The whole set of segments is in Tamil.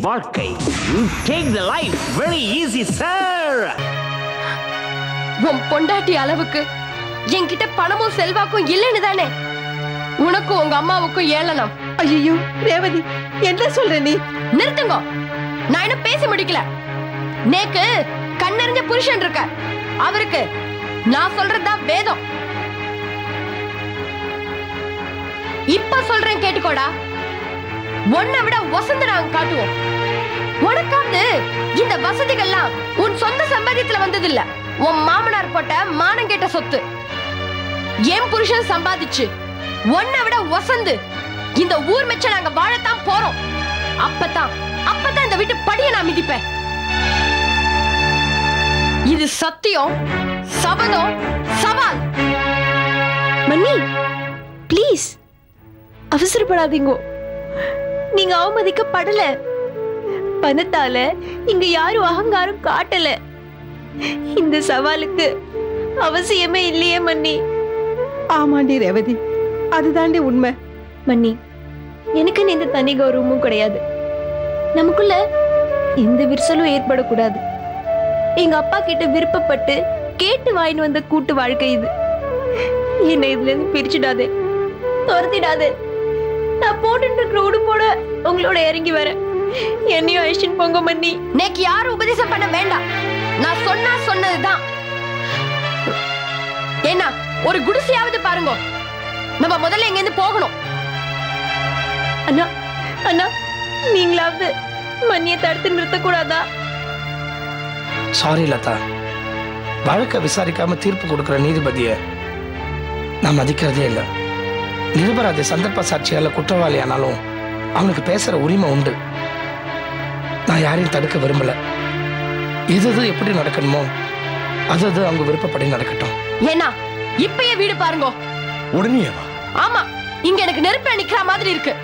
வாழ்க்கை. Take the life very easy sir உன் பொண்டாட்டி அளவுக்கு என்கிட்ட பணமும் செல்வாக்கும் இல்லைன்னு தானே? உனக்கும் உங்க அம்மாவுக்கும் ஏளனம். ஐயோ ரேவதி என்ன சொல்ற நீ? நிறுத்துங்க. நான் இன்னும் பேசி முடிக்கல. நேக்கு கண்ணறிஞ்ச புருஷன் இருக்க. அவருக்கு நான் சொல்றதுதான் வேதம். இப்ப சொல்றேன் கேட்டுக்கோடா. உன்னை விட வசந்த நாங்க காட்டுவோம். உனக்காவது இந்த வசதிகள்லாம் உன் சொந்த சம்பாதியத்துல வந்தது இல்ல உன் மாமனார் போட்ட மானம் கேட்ட சொத்து. என் புருஷன் சம்பாதிச்சு உன்னை விட வசந்து இந்த ஊர் மெச்ச நாங்க வாழத்தான் போறோம். அப்பதான் அப்பதான் இந்த வீட்டு படிய நான் மிதிப்பேன். இது சத்தியம் சபதம் சவால். மன்னி ப்ளீஸ் அவசரப்படாதீங்க. நீங்க அவமதிக்கப்படல. பணத்தால இங்க யாரும் அகங்காரம் காட்டல. இந்த சவாலுக்கு அவசியமே இல்லையே மன்னி. ஆமாண்டி ரேவதி அதுதாண்டி உண்மை. மன்னி எனக்கு இந்த தனி கௌரவமும் கிடையாது. நமக்குள்ள எந்த விரிசலும் ஏற்படக்கூடாது. எங்க அப்பா கிட்ட விருப்பப்பட்டு கேட்டு வாங்கிட்டு வந்த கூட்டு வாழ்க்கை இது. என்னை இதுல இருந்து பிரிச்சுடாதே துரத்திடாதே. நான் போட்டுட்டு இருக்கிற உடுப்போட உங்களோட இறங்கி வரேன். என்னையும் அழிச்சுன்னு போங்க மன்னி. நேக்கு யாரும் உபதேசம் பண்ண வேண்டாம். நான் சொன்னா சொன்னதுதான். ஏன்னா ஒரு குடிசையாவது பாருங்க. நம்ம முதல்ல இங்க இருந்து போகணும். அண்ணா அண்ணா நீங்களாவது மண்ணியை தடுத்து நிறுத்தக்கூடாதா? சாரி லதா. வழக்கை விசாரிக்காம தீர்ப்பு கொடுக்கிற நீதிபதியை நான் மதிக்கிறதே இல்லை. நிரபராதி சந்தர்ப்ப சாட்சியால குற்றவாளி ஆனாலும் அவனுக்கு பேசுற உரிமை உண்டு. நான் யாரையும் தடுக்க விரும்பல. எது எது எப்படி நடக்கணுமோ அது அது அவங்க விருப்பப்படி நடக்கட்டும். ஏன்னா இப்பயே வீடு பாருங்க. உடனே வா. ஆமா இங்க எனக்கு நெருப்புல நிக்கிற மாதிரி இருக்கு.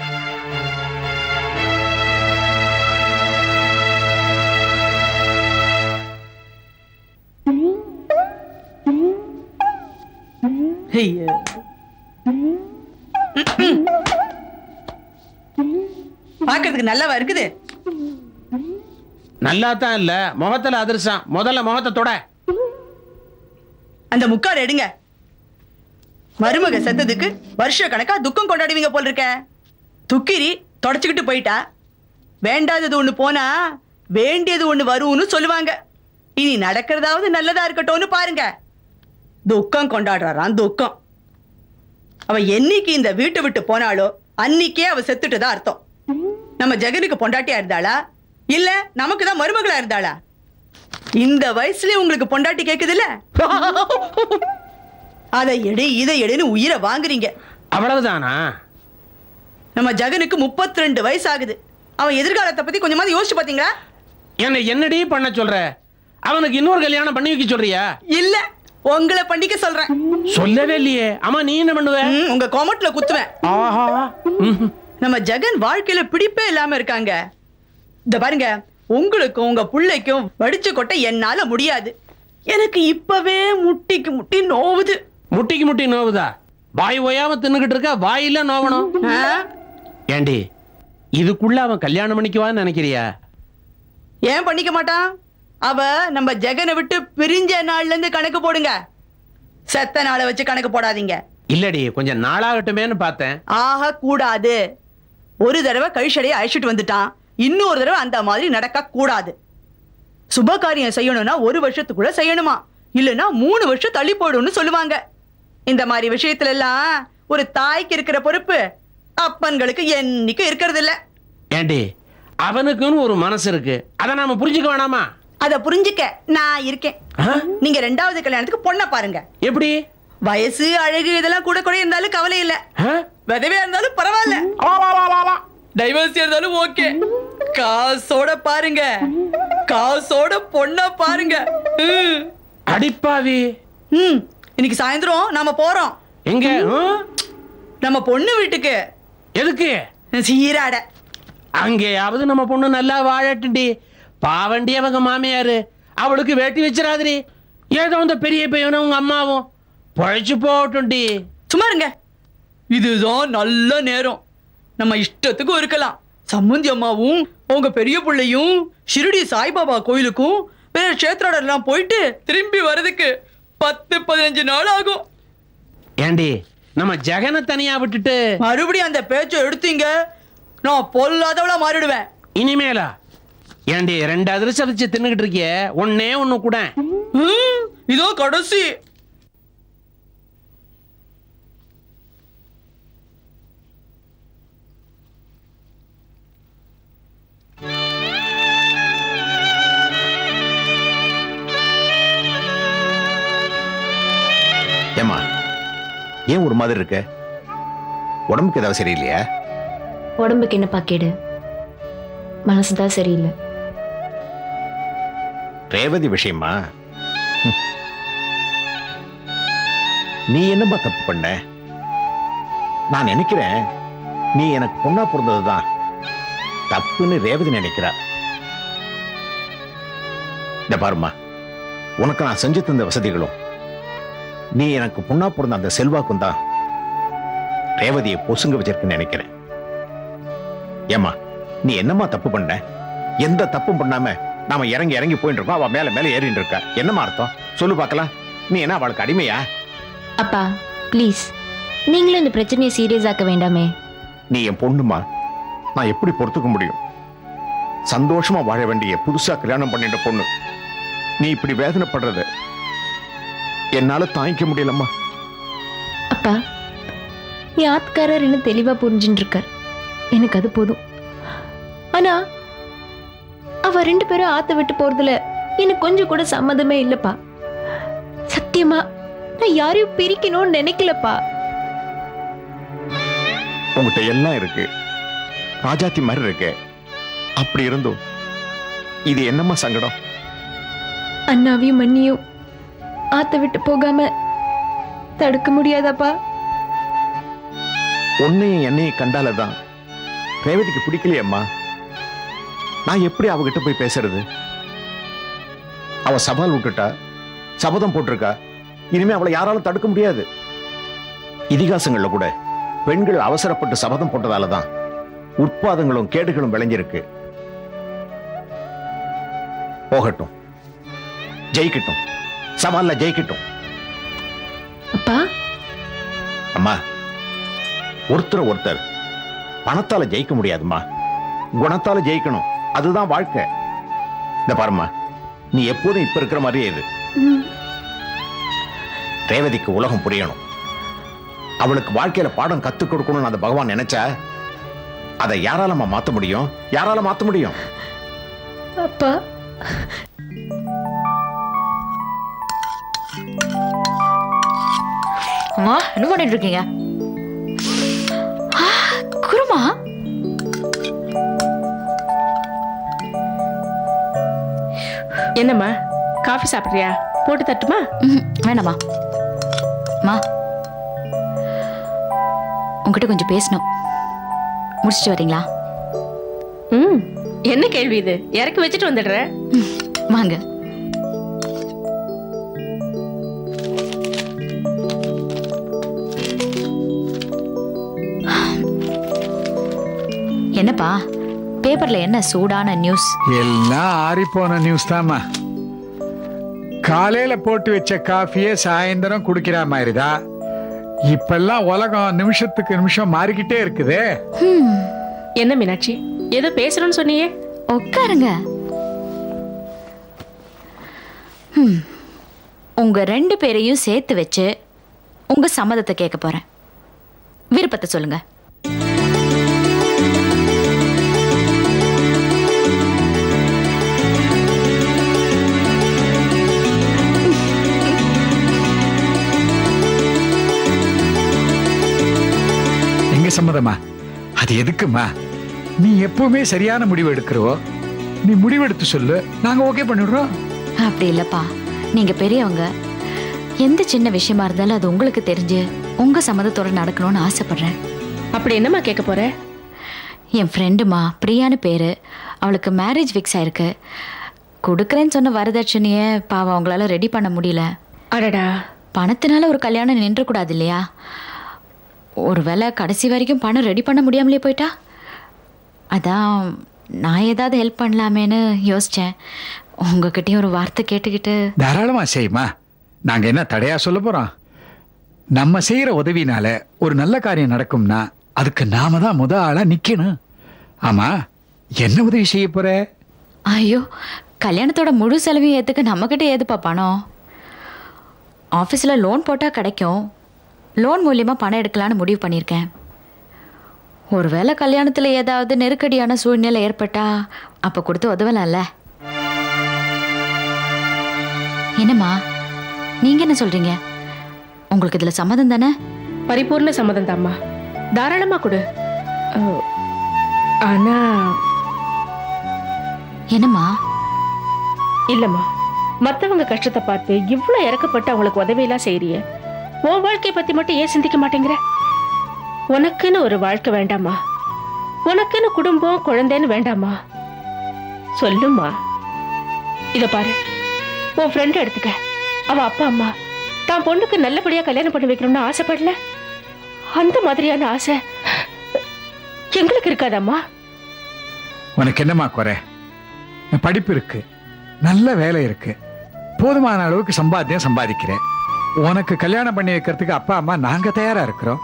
பாக்குறதுக்கு நல்லாவா இருக்குது? நல்லா தான் இல்ல. முகத்துல அதிர்ஷ்டம் முதல்ல முகத்தை தொட. அந்த முக்காடு எடுங்க. மருமக செத்ததுக்கு வருஷ கணக்கா துக்கம் கொண்டாடுவீங்க போல் இருக்க துக்கிரி தொடச்சுக்கிட்டு போயிட்டா. வேண்டாதது ஒண்ணு போனா வேண்டியது ஒண்ணு வரும்னு சொல்லுவாங்க. இனி நடக்கிறதாவது நல்லதா இருக்கட்டும்னு பாருங்க. துக்கம் கொண்டாடுறாராம் துக்கம். அவ என்னைக்கு இந்த வீட்டை விட்டு போனாலோ அன்னைக்கே அவ செத்துட்டதா அர்த்தம். நம்ம ஜெகனுக்கு பொண்டாட்டியா இருந்தாளா? இல்ல நமக்கு தான் மருமகளா இருந்தாளா? இந்த வயசுலயே உங்களுக்கு பொண்டாட்டி கேக்குதுல்ல? அதை எடு இதை எடுன்னு உயிரை வாங்குறீங்க. அவ்வளவுதானா? நம்ம ஜெகனுக்கு 32 ரெண்டு வயசு ஆகுது அவன் எதிர்காலத்தை பத்தி கொஞ்சமாவது யோசிச்சு பாத்தீங்களா? என்ன என்னடி பண்ண சொல்ற? அவனுக்கு இன்னொரு கல்யாணம் பண்ணி வைக்க சொல்றியா? இல்ல உங்களை பண்ணிக்க சொல்றேன். சொல்லவே இல்லையே. அம்மா நீ என்ன பண்ணுவ? உங்க கோமட்ல குத்துவேன். ஆஹா. நம்ம ஜெகன் வாழ்க்கையில பிடிப்பே இல்லாம இருக்காங்க. இந்த பாருங்க உங்களுக்கும் உங்க புள்ளைக்கும் வடிச்சு கொட்ட என்னால முடியாது. எனக்கு இப்பவே முட்டிக்கு முட்டி நோவுது. முட்டிக்கு முட்டி நோவுதா? வாய் ஓயாம தின்னுகிட்டு இருக்க? வாயில நோவணும்? ஏண்டி இதுக்குள்ள அவன் கல்யாணம் பண்ணிக்குவான்னு நினைக்கிறியா? ஏன் பண்ணிக்க மாட்டான்? அவ நம்ம ஜெகனை விட்டு பிரிஞ்ச நாள்ல இருந்து கணக்கு போடுங்க. செத்த நாளை வச்சு கணக்கு போடாதீங்க. இல்லடி கொஞ்சம் நாளாகட்டுமேன்னு பார்த்தேன். ஆக கூடாது. ஒரு தடவை கழிச்சடையை அழைச்சிட்டு வந்துட்டான். இன்னொரு தடவை அந்த மாதிரி நடக்க கூடாது. சுப காரியம் செய்யணும்னா ஒரு வருஷத்துக்குள்ள செய்யணுமா? இல்லைன்னா மூணு வருஷம் தள்ளி போடும்னு சொல்லுவாங்க. இந்த மாதிரி விஷயத்துல எல்லாம் ஒரு தாய்க்கு இருக்கிற பொறுப்பு அப்பன்களுக்கு என்னைக்கும் இருக்கிறது இல்ல ஏண்டி அவனுக்குன்னு ஒரு மனசு இருக்கு. அதை நாம புரிஞ்சுக்க வேணாமா? அத புரிஞ்சுக்க நான் இருக்கேன்? நீங்க ரெண்டாவது கல்யாணத்துக்கு பொண்ணை பாருங்க. எப்படி? வயசு அழகு இதெல்லாம் கூட கூட இருந்தாலும் கவலை இல்ல? விதவையா இருந்தாலும் பரவாயில்ல. டைவர்ஸ் இருந்தாலும் ஓகே காசோட பாருங்க. காசோட பொண்ணா பாருங்க. அடிப்பாவி. ம். இன்னைக்கு சாயந்தரம் நாம போறோம். எங்க? நம்ம பொண்ணு வீட்டுக்கு. எதுக்கு? சீராட. அங்கேயாவது நம்ம பொண்ணு நல்லா வாழட்டுண்டி. பாவண்டி அவங்க மாமியாரு. அவளுக்கு வேட்டி வச்சிடாதடி. ஏதோ அந்த பெரிய பையனும் உங்க அம்மாவும். பழைச்சு போகட்டும்டி. சும்மா இருங்க. இதுதான் நல்ல நேரம். நம்ம இஷ்டத்துக்கும் இருக்கலாம். சம்மந்தி அம்மாவும் உங்க பெரிய பிள்ளையும் ஷிரடி சாய்பாபா கோயிலுக்கும் வேற கஷேத்ராடெல்லாம் போயிட்டு திரும்பி வர்றதுக்கு பத்து பதினஞ்சு நாள் ஆகும். ஏண்டி நம்ம ஜெகனை தனியா விட்டுட்டு மறுபடியும் அந்த பேச்சை எடுத்தீங்க நான் பொல்லாதவளா மாறிடுவேன். இனிமேலா? ஏண்டி ரெண்டு அதிர்ஷ்டம் வச்சு தின்னுகிட்டு இருக்கிய? ஒன்னே ஒண்ணு கூட. இதோ கடைசி. ஏன் ஒரு மாதிரி இருக்க? உடம்புக்கு ஏதாவது சரியில்லையா? உடம்புக்கு என்னப்பா கேடு? மனசுதான் சரியில்லை. ரேவதி விஷயமா. நீ என்னம்மா தப்பு பண்ண? நான் நினைக்கிறேன் நீ எனக்கு பொண்ணா பிறந்ததுதான். தப்புன்னு ரேவதி நினைக்கிறா. இந்த பாரும்மா உனக்கு நான் செஞ்சு தந்த வசதிகளும் நீ எனக்கு பொண்ணா பிறந்த அந்த செல்வாக்கும் தான் ரேவதியை பொசுங்க வச்சிருக்குன்னு நினைக்கிறேன். ஏம்மா நீ என்னம்மா தப்பு பண்ண? எந்த தப்பும் பண்ணாம நாம இறங்கி இறங்கி போயிட்டு இருக்கோம் அவ மேல மேல ஏறிட்டு இருக்கா. என்னம்மா அர்த்தம்? சொல்லு பார்க்கலாம். நீ என்ன அவளுக்கு அடிமையா? அப்பா ப்ளீஸ் நீங்களும் இந்த பிரச்சனையை சீரியஸ் ஆக்க வேண்டாமே. நீ என் பொண்ணுமா? நான் எப்படி பொறுத்துக்க முடியும்? சந்தோஷமா வாழ வேண்டிய புதுசா கல்யாணம் பண்ணிட்ட பொண்ணு. நீ இப்படி வேதனைப்படுறது என்னால தாங்கிக்க முடியலம்மா. அப்பா என் ஆத்காரர் என்ன தெளிவா புரிஞ்சுட்டு இருக்கார் எனக்கு அது போதும். ஆனா அவ ரெண்டு பேரும் ஆத்த விட்டு போறதுல எனக்கு கொஞ்சம் கூட சம்மதமே இல்லப்பா. சத்தியமா நான் யாரையும் பிரிக்கணும்னு நினைக்கலப்பா. உங்ககிட்ட எல்லாம் இருக்கு. ராஜாத்தி மாதிரி இருக்கு. அப்படி இருந்தும் இது என்னம்மா சங்கடம்? அண்ணாவையும் மண்ணியும் ஆத்த விட்டு போகாம தடுக்க முடியாதாப்பா? உன்னையும் என்னையும் கண்டாலதான் ரேவதிக்கு பிடிக்கலையேம்மா நான் எப்படி அவகிட்ட போய் பேசுறது? அவ சவால் விட்டுட்டா? சபதம் போட்டிருக்கா? இனிமே அவளை யாராலும் தடுக்க முடியாது. இதிகாசங்கள்ல கூட பெண்கள் அவசரப்பட்டு சபதம் போட்டதால தான் உட்பாதங்களும் கேடுகளும் விளைஞ்சிருக்கு போகட்டும். ஜெயிக்கட்டும். சவால்ல ஜெயிக்கட்டும். அப்பா. அம்மா ஒருத்தர் ஒருத்தர் பணத்தால ஜெயிக்க முடியாதும்மா. குணத்தால ஜெயிக்கணும். அதுதான் வாழ்க்கை. இந்த பாரும்மா நீ எப்போதும் இப்ப இருக்கிற மாதிரியே இது ரேவதிக்கு உலகம் புரியணும். அவளுக்கு வாழ்க்கையில பாடம் கத்துக் கொடுக்கணும்னு அந்த பகவான் நினைச்சா அதை யாராலம்மா மாத்த முடியும்? யாரால மாத்த முடியும்? அப்பா. அம்மா என்ன பண்ணிட்டு இருக்கீங்க குருமா? என்னம்மா காஃபி சாப்பிட்றியா? போட்டு தட்டுமா? வேணாம்மா. அம்மா உங்ககிட்ட கொஞ்சம் பேசணும். முடிச்சிட்டு வரீங்களா? ம் என்ன கேள்வி இது? இறக்கி வச்சுட்டு வந்துடுறேன். வாங்க. என்னப்பா? பேப்பர்ல என்ன சூடான நியூஸ் எல்லாம் ஆறிப்போன நியூஸ் தாம்மா. காலையில போட்டு வச்ச காஃபியே சாயந்தரம் குடிக்கிற மாதிரிதான் இப்பெல்லாம் உலகம் நிமிஷத்துக்கு நிமிஷம் மாறிக்கிட்டே இருக்குதே. என்ன மீனாட்சி? ஏதோ பேசணும்னு சொன்னியே. உட்காருங்க. உங்க ரெண்டு பேரையும் சேர்த்து வச்சு உங்க சம்மதத்தை கேட்க போறேன். விருப்பத்தை சொல்லுங்க. சம்மதமா? அது எதுக்குமா? நீ எப்பவுமே சரியான முடிவு எடுக்கிறவோ நீ முடிவெடுத்து சொல்லு. நாங்க ஓகே பண்ணிடுறோம். அப்படி இல்லப்பா. நீங்க பெரியவங்க எந்த சின்ன விஷயமா இருந்தாலும் அது உங்களுக்கு தெரிஞ்சு உங்க சம்மதத்தோட நடக்கணும்னு ஆசைப்படுறேன். அப்படி என்னம்மா கேட்க போற? என் ஃப்ரெண்டுமா பிரியான்னு பேரு. அவளுக்கு மேரேஜ் ஃபிக்ஸ் ஆயிருக்கு. கொடுக்குறேன்னு சொன்ன வரதட்சணையை பாவம் அவங்களால ரெடி பண்ண முடியல. அடடா. பணத்தினால ஒரு கல்யாணம் நின்றக்கூடாது இல்லையா? ஒருவேளை கடைசி வரைக்கும் பணம் ரெடி பண்ண முடியாமலே போயிட்டா? அதான் நான் ஏதாவது ஹெல்ப் பண்ணலாமேன்னு யோசித்தேன் உங்ககிட்டயும் ஒரு வார்த்தை கேட்டுக்கிட்டு. தாராளமா செய்யுமா நாங்க என்ன தடையா சொல்ல போறோம்? நம்ம செய்யற உதவினால ஒரு நல்ல காரியம் நடக்கும்னா அதுக்கு நாம தான் முத ஆளா நிக்கணும். ஆமா என்ன உதவி செய்ய போற? ஐயோ கல்யாணத்தோட முழு செலவையும் ஏற்றுக்க நம்மக்கிட்ட ஏதுப்பா பணம்? ஆஃபீஸில் லோன் போட்டால் கிடைக்கும். லோன் மூலியமாக பணம் எடுக்கலான்னு முடிவு பண்ணியிருக்கேன். ஒருவேளை கல்யாணத்தில் ஏதாவது நெருக்கடியான சூழ்நிலை ஏற்பட்டா அப்போ கொடுத்து உதவலாம்ல. என்னம்மா நீங்கள் என்ன சொல்கிறீங்க உங்களுக்கு இதில் சம்மதம் தானே? பரிபூர்ண சம்மதம் தாம்மா தாராளமா கொடு. அஹ், ஆனா என்னம்மா? இல்லம்மா. மத்தவங்க கஷ்டத்தை பார்த்து இவ்ளோ இறக்கப்பட்டு அவங்களுக்கு உதவியெல்லாம் செய்யறிய உன் வாழ்க்கையை பத்தி மட்டும் ஏன் சிந்திக்க மாட்டேங்கிற? உனக்குன்னு ஒரு வாழ்க்கை வேண்டாமா? உனக்குன்னு குடும்பம் குழந்தைன்னு வேண்டாமா? சொல்லுமா இத பாரு. உன் ஃப்ரெண்ட் எடுத்துக்க. அவ அப்பா அம்மா தான் பொண்ணுக்கு நல்லபடியா கல்யாணம் பண்ணி வைக்கணும்னு ஆசைப்படல? அந்த மாதிரியான ஆசை எங்களுக்கு இருக்காதம்மா? உனக்கு என்னம்மா குறை? படிப்பு இருக்கு. நல்ல வேலை இருக்கு. போதுமான அளவுக்கு சம்பாத்தியம் சம்பாதிக்கிறேன். உனக்கு கல்யாணம் பண்ணி வைக்கிறதுக்கு அப்பா அம்மா நாங்க தயாரா இருக்கிறோம்.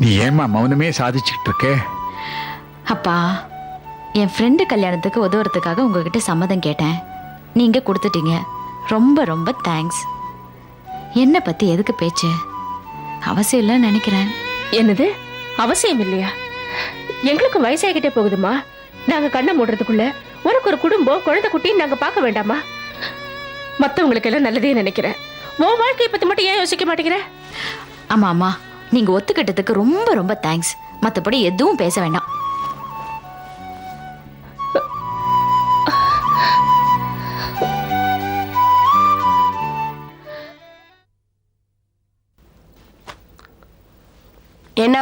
நீ ஏம்மா மௌனமே சாதிச்சுக்கிட்டு இருக்க அப்பா என் ஃப்ரெண்டு கல்யாணத்துக்கு உதவுறதுக்காக உங்ககிட்ட சம்மதம் கேட்டேன். நீங்கள் கொடுத்துட்டீங்க. ரொம்ப ரொம்ப தேங்க்ஸ் என்னை பற்றி எதுக்கு பேச்சு? அவசியம் இல்லைன்னு நினைக்கிறேன். என்னது? அவசியம் இல்லையா? எங்களுக்கு வயசாகிட்டே போகுதுமா? நாங்க கண்ணை மூடுறதுக்குள்ள உனக்கு ஒரு குடும்பம் குழந்தை குட்டின்னு நாங்க பார்க்க வேண்டாமா? மத்தவங்களுக்கு எல்லாம் நல்லதே நினைக்கிறேன். உன் வாழ்க்கையை பத்தி மட்டும் ஏன் யோசிக்க மாட்டேங்கிற? ஆமாம் அம்மா நீங்கள் ஒத்துக்கிட்டதுக்கு ரொம்ப ரொம்ப தேங்க்ஸ் மற்றபடி எதுவும் பேச வேண்டாம். என்ன?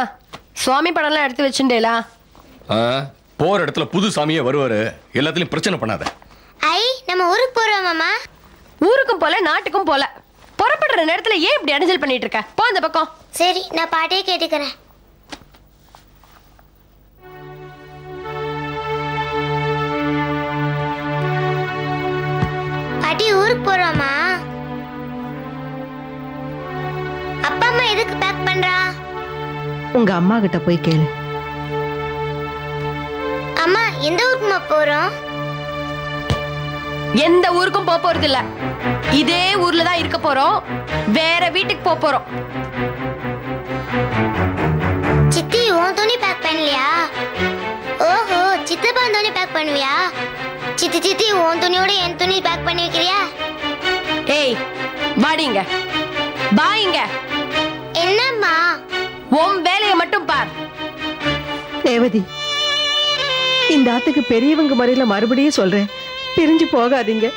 சுவாமி படம்லாம் எடுத்து வச்சுட்டேலா? ஆ, போற இடத்துல புது சாமியே வருவாரு. எல்லாத்துலயும் பிரச்சனை பண்ணாத ஐ நம்ம ஊருக்கு போறோம் மாமா ஊருக்கும் போல நாட்டுக்கும் போல. புறப்படுற நேரத்துல ஏன் இப்படி அடைஞ்சல் பண்ணிட்டு இருக்க போ அந்த பக்கம். சரி நான் பாட்டே கேட்டுக்கிறேன். பாட்டி ஊருக்கு போறோமா? அப்பா அம்மா எதுக்கு பேக் பண்றா? உங்க அம்மா கிட்ட போய் கேளு. அம்மா எந்த ஊருக்குமா போறோம்? எந்த ஊருக்கும் போக போறது இல்ல இதே ஊர்ல தான் இருக்க போறோம். வேற வீட்டுக்கு போக போறோம். சித்தி உன் துணி பேக் பண்ணலையா? ஓஹோ சித்தப்பா துணி பேக் பண்ணுவியா? சித்தி சித்தி உன் துணியோட என் துணி பேக் பண்ணி வைக்கிறியா? ஏய் வாடிங்க பாயிங்க என்னம்மா? உன் வேலையை மட்டும் பார். ரேவதி இந்த ஆத்துக்கு பெரியவங்க முறையில மறுபடியும் சொல்றேன். பிரிஞ்சு போகாதீங்க.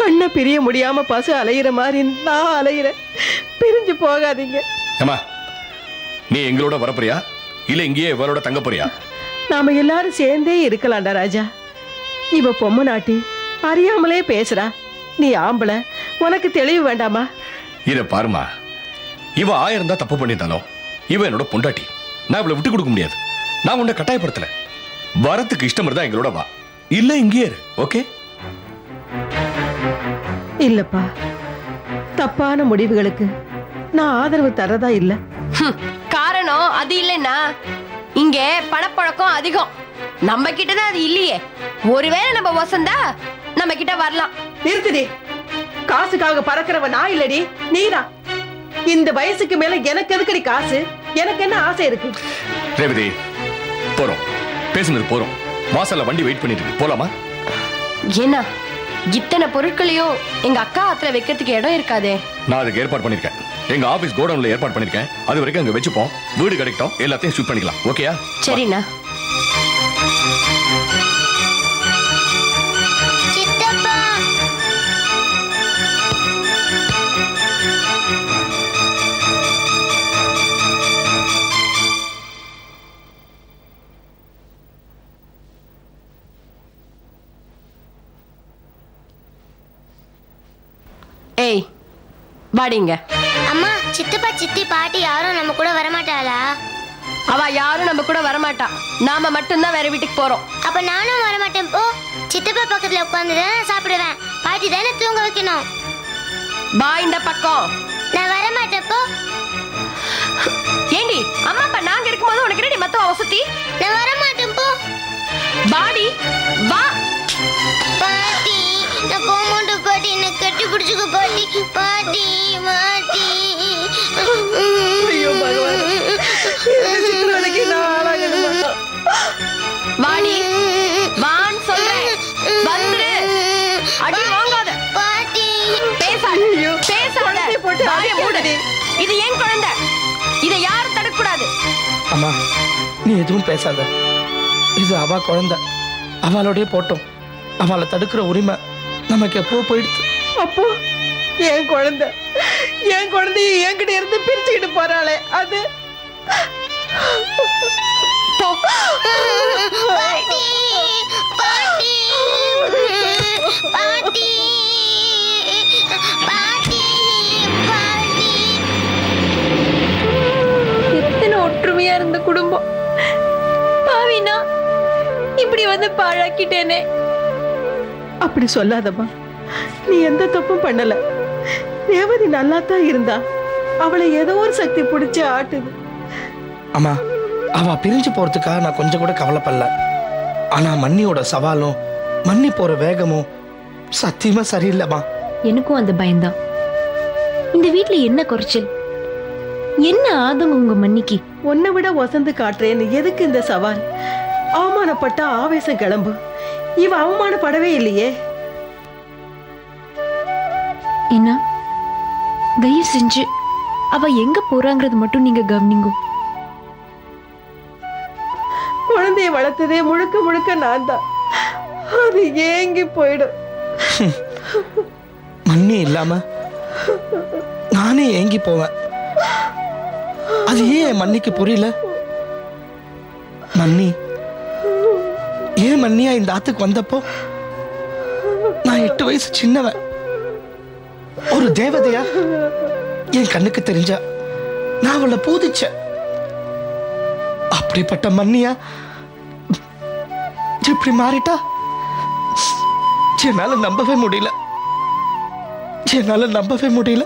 கண்ணை பிரிய முடியாம பசு அலையிற மாதிரி நான் அலையிறேன். பிரிஞ்சு போகாதீங்க. ஏமா நீ எங்களோட வரப்போறியா? இல்ல இங்கேயே இவளோட தங்க போறியா? நாம எல்லாரும் சேர்ந்தே இருக்கலாம்டா ராஜா. இவ பொம்மை நாட்டி அறியாமலே பேசுறா. நீ ஆம்பளை உனக்கு தெளிவு வேண்டாமா? இத பாருமா இவ ஆயிரம் தான் தப்பு பண்ணியிருந்தாலும் இவ என்னோட பொண்டாட்டி. நான் இவளை விட்டு கொடுக்க முடியாது. நான் உன்னை கட்டாயப்படுத்தல. வரத்துக்கு இஷ்டம் இருந்தா எங்களோட வா. இல்ல இங்கேயே இரு. ஓகே இல்லப்பா. தப்பான முடிவுகளுக்கு நான் ஆதரவு தரதா இல்ல. காரணம் அது இல்லைன்னா இங்க பணப்பழக்கம் அதிகம். நம்ம கிட்ட தான் அது இல்லையே. ஒருவேளை நம்ம வசந்தா நம்ம கிட்ட வரலாம். நிறுத்துடி. காசுக்காக பறக்கிறவ நான் இல்லடி நீதான் இந்த வயசுக்கு மேல எனக்கு எதுக்கடி காசு? எனக்கு என்ன ஆசை இருக்கு? ரேவதி போறோம். பேசுனது போறோம். வாசல்ல வண்டி வெயிட் பண்ணிட்டு இருக்கு. போலாமா? என்ன இத்தனை பொருட்களையும் எங்க அக்கா ஆத்துல வைக்கிறதுக்கு இடம் இருக்காதே. நான் அதுக்கு ஏற்பாடு பண்ணிருக்கேன். எங்க ஆபீஸ் கோடவுன்ல ஏற்பாடு பண்ணிருக்கேன். அது வரைக்கும் அங்க வச்சுப்போம். வீடு கிடைக்கட்டும் எல்லாத்தையும் ஷூட் பண்ணிக்கலாம். ஓகேயா சரிண்ணா. வாடிங்க அம்மா சித்தப்பா சித்தி பாட்டி யாரும் நம்ம கூட வரமாட்டாளா? அவ யாரும் நம்ம கூட வரமாட்டா. நாம மட்டும்தான் வேற வீட்டுக்கு போறோம். அப்ப நானும் வர மாட்டேன் போ சித்தப்பா பக்கத்துல உட்காந்து தானே சாப்பிடுவேன். பாட்டி தானே தூங்க வைக்கணும். வா இந்த பக்கம். நான் வர மாட்டேன் போ. ஏண்டி அம்மா அப்பா நாங்க இருக்கும்போது உனக்கு என்னடி மத்த வசதி நான் வர மாட்டேன் போ பாடி வா. பாட்டி நான் போக கட்டி பிடிச்சுக்க பாட்டி பாட்டி பாட்டி? வாடி வான்னு சொல்றேன் வந்துரு. அடி வாங்காத. பாட்டி. பேசாத பேசாத வாயை மூடு அடிக்காதடி. இது ஏன் குழந்தை? இதை யாரும் தடுக்க கூடாது அம்மா நீ எதுவும் பேசாத. இது அவ குழந்தை. அவளோடய போட்டோம். அவளை தடுக்கிற உரிமை நமக்கு எப்போ போயிடுது? அப்போ என் குழந்தை என் குழந்தைய என்கிட்ட இருந்து பிரிச்சுக்கிட்டு போறாளே அது எத்தனை ஒற்றுமையா இருந்த குடும்பம். பாவினா இப்படி வந்து பாழாக்கிட்டேனே. அப்படி சொல்லாதம்மா. நீ எந்த தப்பும் பண்ணல. ரேவதி நல்லா தான் இருந்தா. அவளை ஏதோ ஒரு சக்தி பிடிச்சு ஆட்டுது. அம்மா அவ பிரிஞ்சு போறதுக்காக நான் கொஞ்சம் கூட கவலைப்படல. ஆனா மண்ணியோட சவாலும் மண்ணி போற வேகமும் சத்தியமா சரியில்லைம்மா. எனக்கும் அந்த பயம்தான். இந்த வீட்ல என்ன குறைச்சல்? என்ன ஆதங்கம் உங்க மன்னிக்கு? உன்னை விட வசந்து காட்டுறேன்னு எதுக்கு இந்த சவால்? அவமானப்பட்டா ஆவேசம் கிளம்பு. இவ அவமானப்படவே இல்லையே. என்ன? தயவு செஞ்சு அவ எங்க போறாங்கிறது மட்டும் நீங்க கவனிங்க. குழந்தைய வளர்த்ததே முழுக்க முழுக்க நான் தான் அது ஏங்கி போயிடும். மண்ணி இல்லாம நானே ஏங்கி போவேன். அது ஏன் என் மண்ணிக்கு புரியல? மன்னி ஏன் மண்ணியா இந்த ஆத்துக்கு வந்தப்போ? நான் எட்டு வயசு சின்னவன். ஒரு தேவதையா? என் கண்ணுக்கு தெரிஞ்சா நான் அவளை பூதிச்ச அப்படிப்பட்ட மன்னியா இப்படி மாறிட்டா? என்னால நம்பவே முடியல. என்னால நம்பவே முடியல.